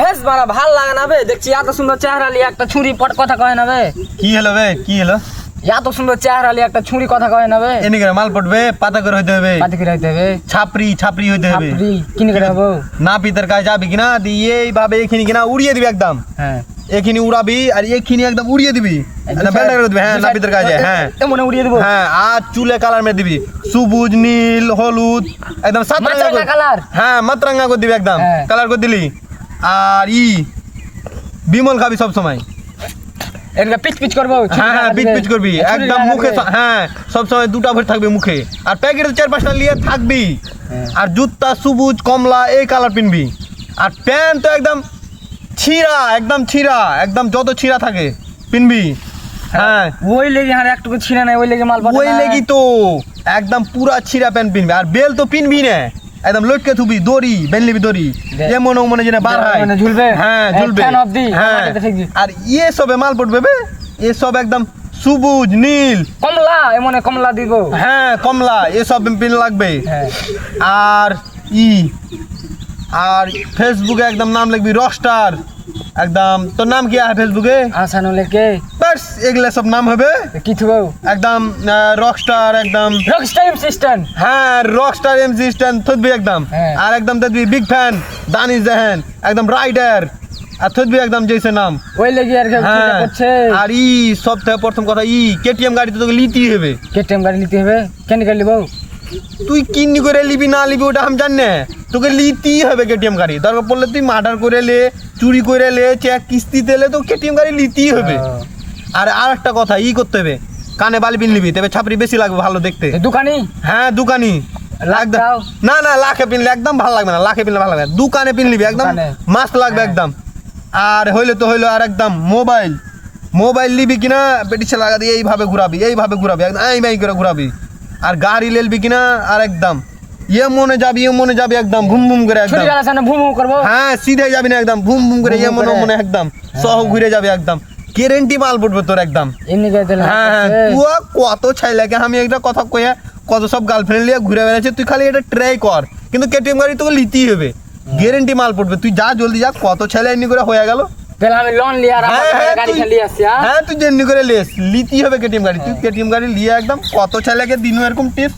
Has বাড়া ভালো লাগে না বে। দেখছি এত সুন্দর চেহারা লিয়ে একটা ছুরি পট কথা কয় না বে। কি হলো বে? কি হলো? এত সুন্দর চেহারা লিয়ে একটা ছুরি কথা কয় না বে। এনে করে মাল পড়বে পাতা করে হইতে হবে। পাতি করে হইতে হবে। ছাপরি ছাপরি হইতে হবে। ছাপরি কিনে করে হব না পিতার কাছে যাবি কিনা দিয়ে এইভাবে এখানে কিনা উড়িয়ে দিবি একদম। হ্যাঁ। এখানে উড়াবি আর এখানে একদম উড়িয়ে দিবি। না, বেলটা করে দিবি। হ্যাঁ না পিতার কাছে হ্যাঁ। এমন উড়িয়ে দেবো। হ্যাঁ আর চুলে কালার মেরে দিবি। সবুজ নীল হলুদ একদম সাত মাছরাঙা কালার। হ্যাঁ মাত্রাঙ্গা করে দিবি একদম। হ্যাঁ। কালার করে দিলি। আর ই বিমল খাবি সব সময় এটা পিচ পিচ করব হ্যাঁ হ্যাঁ পিচ পিচ করবি। একদম মুখে হ্যাঁ সব সময় দুটা ভরে থাকবে মুখে। আর প্যাকেটে চার পাঁচটা নিয়ে থাকবি। হ্যাঁ। আর জুতা সবুজ কমলা এই কালার পিনবি। আর প্যান্ট তো একদম ছিঁড়া একদম ছিঁড়া একদম যত ছিঁড়া থাকে পিনবি। হ্যাঁ। ওই লেগে আর একটুকু ছিঁড়ে নাই ওই লেগে মাল ওই। লেগি তো। একদম পুরা ছিঁড়া প্যান্ট পিনবি। আর বেল তো পিনবি না। একদম লটকে থুবি দড়ি বেনলিবি দড়ি। যেমন মনে যেন বার হয়। মানে ঝুলবে? হ্যাঁ ঝুলবে। হ্যাঁ। আর ইয়ে সবে মাল পড়বে বে এ সব একদম সবুজ নীল। কমলা এমনে কমলা দিব। হ্যাঁ কমলা এসব পিন লাগবে। হ্যাঁ। আর ই আর ফেসবুকে একদম নাম লিখবি রকস্টার একদম তোর নাম কি আছে ফেসবুকে আসানো লেকে বাস এগুলা সব নাম হবে? কি থুবো? একদম রকস্টার একদম। রক্স টাইম সিস্টেম হ্যাঁ রকস্টার এমসি স্ট্যান্ড থুতবি একদম। হ্যাঁ। আর একদম দেখবি বিগ ফ্যান দানিশ জাহান একদম রাইডার আর থুতবি একদম জেসে নাম। ওই লেগে আর কেউ হ্যাঁ। করছে। আর ই সব থেকে প্রথম কথা ই কেটিএম গাড়ি তো তোকে লিতেই হবে। কেটিএম গাড়ি নিতে হবে? কেন গাড়ি লিবো তুই কিনি করে লিবি না লিবি ওটা আমি জানি না। তোকে লিতেই হবে কেটিএম গাড়ি। দরকার পড়লে তুই মার্ডার করে লে চুরি করে লে চেক কিস্তিতে লে তো কেটিএম গাড়ি লিতেই হবে। আর আর একটা কথা ই করতে হবে। কানে বালি পিন লিবি তবে ছাপরি বেশি লাগবে ভালো দেখতে। দোকানি? হ্যাঁ দোকানি। না না লাখে পিনলে একদম ভালো লাগবে না লাখে পিনলে ভালো লাগবে। দোকানে পিন লিবি একদম। মাস্ত লাগবে হ্যাঁ। একদম। আর হইলে তো হইল আর একদম মোবাইল। মোবাইল নিবি কিনা বেটিছে লাগা দিয়ে এইভাবে ঘুরাবি এইভাবে ঘুরাবি একদম এই মাই করে ঘুরাবি। আর গাড়ি লেলবি কিনা আর একদম। ইয়ে মনে যাবি ইয়ে মনে যাবি একদম ভুম ভুম করে একদম। ভুম ভুম করব? হ্যাঁ সিধে যাবি না একদম ভুম ভুম করে ইয়ে মনে। মনে একদম। সহ ঘুরে যাবে একদম। গ্যারেন্টি মাল পড়বে তোর একদম। হ্যাঁ হ্যাঁ তুই কত ছাইলাকে আমি একটা কথা কইয়া কত সব গার্লফ্রেন্ড লিয়ে ঘুরে বেড়াচ্ছে তুই খালি এটা ট্রাই কর। কিন্তু কেটিএম গাড়ি তোকে লিতেই হবে। গ্যারেন্টি মাল পড়বে। তুই যা জলদি যা কত ছেলে এমনি করে হয়ে গেল। তাহলে আমি লোন লিয়ে আর আমার হ্যাঁ, হ্যাঁ, গাড়ি তুই- খালি আসছি হ্যাঁ? তুই যেমনি করে লেস লিতেই হবে কেটিএম গাড়ি। তুই কেটিএম গাড়ি লিয়ে একদম কত ছেলেকে দিনও এরকম টিপস